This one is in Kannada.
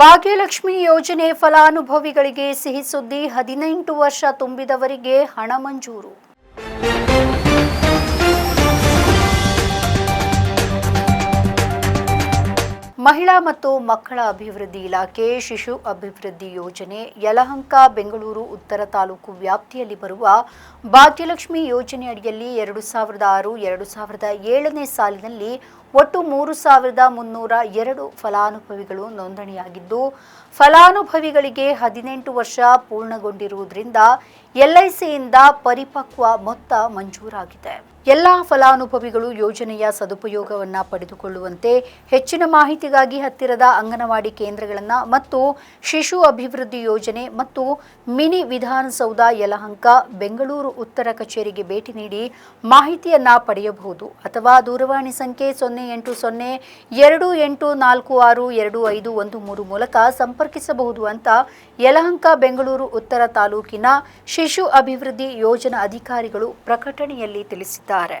ಭಾಗ್ಯಲಕ್ಷ್ಮಿ ಯೋಜನೆ ಫಲಾನುಭವಿಗಳಿಗೆ ಸಿಹಿ ಸುದ್ದಿ ಹದಿನೆಂಟು ವರ್ಷ ತುಂಬಿದವರಿಗೆ ಹಣ ಮಂಜೂರು. ಮಹಿಳಾ ಮತ್ತು ಮಕ್ಕಳ ಅಭಿವೃದ್ಧಿ ಇಲಾಖೆ ಶಿಶು ಅಭಿವೃದ್ಧಿ ಯೋಜನೆ ಯಲಹಂಕ, ಬೆಂಗಳೂರು, ಉತ್ತರ ತಾಲೂಕು ವ್ಯಾಪ್ತಿಯಲ್ಲಿ ಬರುವ ಭಾಗ್ಯಲಕ್ಷ್ಮಿ ಯೋಜನೆ ಅಡಿಯಲ್ಲಿ ಎರಡು ಸಾವಿರದ ಆರು, ಎರಡು ಸಾವಿರದ ಏಳನೇ ಸಾಲಿನಲ್ಲಿ ಒಟ್ಟು ಮೂರು ಸಾವಿರದ ಮುನ್ನೂರ ಎರಡು ಫಲಾನುಭವಿಗಳು ನೋಂದಣಿಯಾಗಿದ್ದು, ಫಲಾನುಭವಿಗಳಿಗೆ ಹದಿನೆಂಟು ವರ್ಷ ಪೂರ್ಣಗೊಂಡಿರುವುದರಿಂದ ಎಲ್ಐಸಿಯಿಂದ ಪರಿಪಕ್ವ ಮೊತ್ತ ಮಂಜೂರಾಗಿದೆ. ಎಲ್ಲ ಫಲಾನುಭವಿಗಳು ಯೋಜನೆಯ ಸದುಪಯೋಗವನ್ನು ಪಡೆದುಕೊಳ್ಳುವಂತೆ ಹೆಚ್ಚಿನ ಮಾಹಿತಿಗಾಗಿ ಹತ್ತಿರದ ಅಂಗನವಾಡಿ ಕೇಂದ್ರಗಳನ್ನು ಮತ್ತು ಶಿಶು ಅಭಿವೃದ್ಧಿ ಯೋಜನೆ ಮತ್ತು ಮಿನಿ ವಿಧಾನಸೌಧ ಯಲಹಂಕ, ಬೆಂಗಳೂರು ಉತ್ತರ ಕಚೇರಿಗೆ ಭೇಟಿ ನೀಡಿ ಮಾಹಿತಿಯನ್ನು ಪಡೆಯಬಹುದು. ಅಥವಾ ದೂರವಾಣಿ ಸಂಖ್ಯೆ ಸೊನ್ನೆ ಎಂಟು ಸೊನ್ನೆ ಎರಡು ಎಂಟು ನಾಲ್ಕು ಆರು ಎರಡು ಐದು ಒಂದು ಮೂರು ಮೂಲಕ ಸಂಪರ್ಕಿಸಬಹುದು ಅಂತ ಯಲಹಂಕ, ಬೆಂಗಳೂರು ಉತ್ತರ ತಾಲೂಕಿನ ಶಿಶು ಅಭಿವೃದ್ಧಿ ಯೋಜನಾ ಅಧಿಕಾರಿಗಳು ಪ್ರಕಟಣೆಯಲ್ಲಿ ತಿಳಿಸಿದ್ದಾರೆ.